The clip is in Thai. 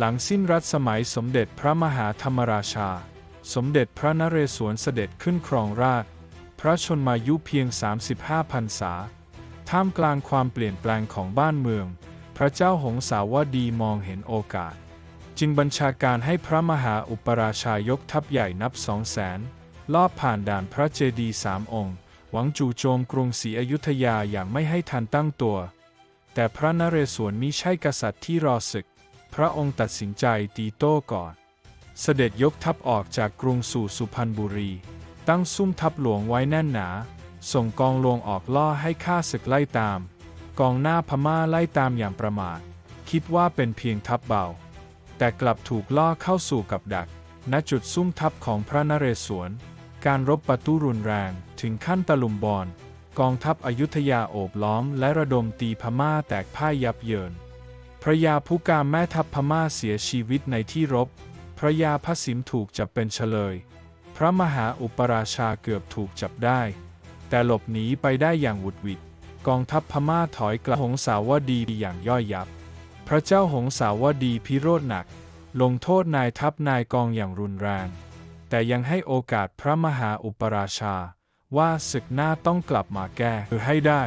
หลังสิ้นรัชสมัยสมเด็จพระมหาธรรมราชา สมเด็จพระนเรศวรเสด็จขึ้นครองราช พระชนมายุเพียง 35พรรษา ท่ามกลางความเปลี่ยนแปลงของบ้านเมือง พระเจ้าหงสาวดีมองเห็นโอกาส จึงบัญชาการให้พระมหาอุปราชายกทัพใหญ่นับสองแสนลอบผ่านด่านพระเจดีย์สามองค์ หวังจู่โจมกรุงศรีอยุธยาอย่างไม่ให้ทันตั้งตัว แต่พระนเรศวรมิใช่กษัตริย์ที่รอศึก ระองค์ตัดสินใจตีโต้ก่อน เสด็จยกทัพออกจากกรุงสู่สุพรรณบุรี ตั้งซุ่มทัพหลวงไว้แน่นหนา ส่งกองหลวงออกล่อให้ข้าศึกไล่ตาม กองหน้าพม่าไล่ตามอย่างประมาท คิดว่าเป็นเพียงทัพเบา แต่กลับถูกล่อเข้าสู่กับดัก ณจุดซุ่มทัพของพระนเรศวร การรบประตูรุนแรงถึงขั้นตะลุมบอลกองทัพอยุธยาโอบล้อมและระดมตีพม่าแตกพ่ายยับเยิน พระยาผู้การแม่ทัพพม่าเสียชีวิตในที่รบ พระยาพระสิมถูกจับเป็นเฉลย พระมหาอุปราชาเกือบถูกจับได้ แต่หลบหนีไปได้อย่างหวุดหวิด กองทัพพม่าถอยกลับหงสาวดีอย่างย่อยยับ พระเจ้าหงสาวดีพิโรธหนัก ลงโทษนายทัพนายกองอย่างรุนแรง แต่ยังให้โอกาสพระมหาอุปราชา ว่าศึกหน้าต้องกลับมาแก้ให้ได้